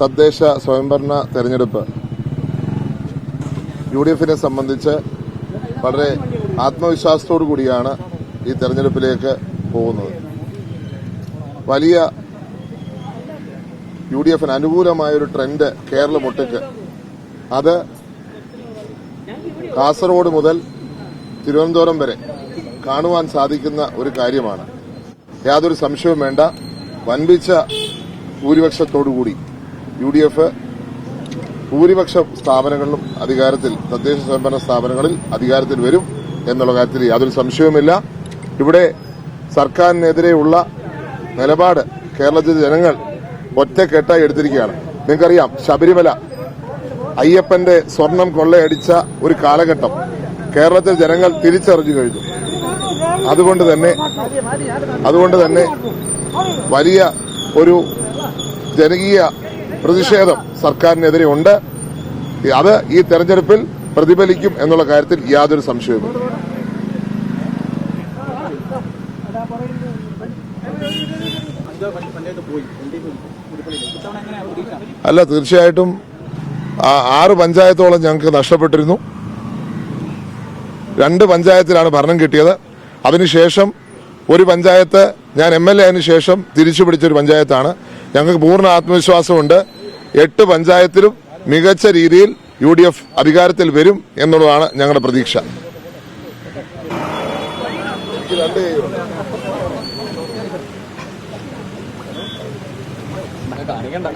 തദ്ദേശ സ്വയംഭരണ തെരഞ്ഞെടുപ്പ്. യു ഡി എഫിനെ സംബന്ധിച്ച് വളരെ ആത്മവിശ്വാസത്തോടു കൂടിയാണ് ഈ തെരഞ്ഞെടുപ്പിലേക്ക് പോകുന്നത്. വലിയ യു ഡി എഫിന് അനുകൂലമായ ഒരു ട്രെൻഡ് ഒട്ടിക്ക്. അത് കാസർഗോഡ് മുതൽ തിരുവനന്തപുരം വരെ കാണുവാൻ സാധിക്കുന്ന ഒരു കാര്യമാണ്. യാതൊരു സംശയവും വേണ്ട. വൻപിച്ച ഭൂരിപക്ഷത്തോടുകൂടി യു ഡി എഫ് ഭൂരിപക്ഷ സ്ഥാപനങ്ങളിലും അധികാരത്തിൽ തദ്ദേശ സ്വയംഭരണ സ്ഥാപനങ്ങളിൽ അധികാരത്തിൽ വരും എന്നുള്ള കാര്യത്തിൽ യാതൊരു സംശയവുമില്ല. ഇവിടെ സർക്കാരിനെതിരെയുള്ള നിലപാട് കേരളത്തിലെ ജനങ്ങൾ ഒറ്റക്കെട്ടായി എടുത്തിരിക്കുകയാണ്. നിങ്ങൾക്കറിയാം ശബരിമല അയ്യപ്പന്റെ സ്വർണം കൊള്ളയടിച്ച ഒരു കാലഘട്ടം കേരളത്തിലെ ജനങ്ങൾ തിരിച്ചറിഞ്ഞു കഴിഞ്ഞു. അതുകൊണ്ട് തന്നെ അതുകൊണ്ട് തന്നെ വലിയ ഒരു ജനകീയ പ്രതിഷേധം സർക്കാരിനെതിരെ ഉണ്ട്. അത് ഈ തെരഞ്ഞെടുപ്പിൽ പ്രതിഫലിക്കും എന്നുള്ള കാര്യത്തിൽ യാതൊരു സംശയവുമില്ല. അല്ല തീർച്ചയായിട്ടും ആറ് പഞ്ചായത്തോളം ഞങ്ങൾക്ക് നഷ്ടപ്പെട്ടിരുന്നു. രണ്ട് പഞ്ചായത്തിലാണ് ഭരണം കിട്ടിയത്. അതിനുശേഷം ഒരു പഞ്ചായത്ത് ഞാൻ എം എൽ എ ആയതിനു ശേഷം തിരിച്ചു പിടിച്ചൊരു പഞ്ചായത്താണ്. ഞങ്ങൾക്ക് പൂർണ ആത്മവിശ്വാസമുണ്ട്. എട്ട് പഞ്ചായത്തിലും മികച്ച രീതിയിൽ യു ഡി എഫ് അധികാരത്തിൽ വരും എന്നുള്ളതാണ് ഞങ്ങളുടെ പ്രതീക്ഷ. കാണിക്കണ്ട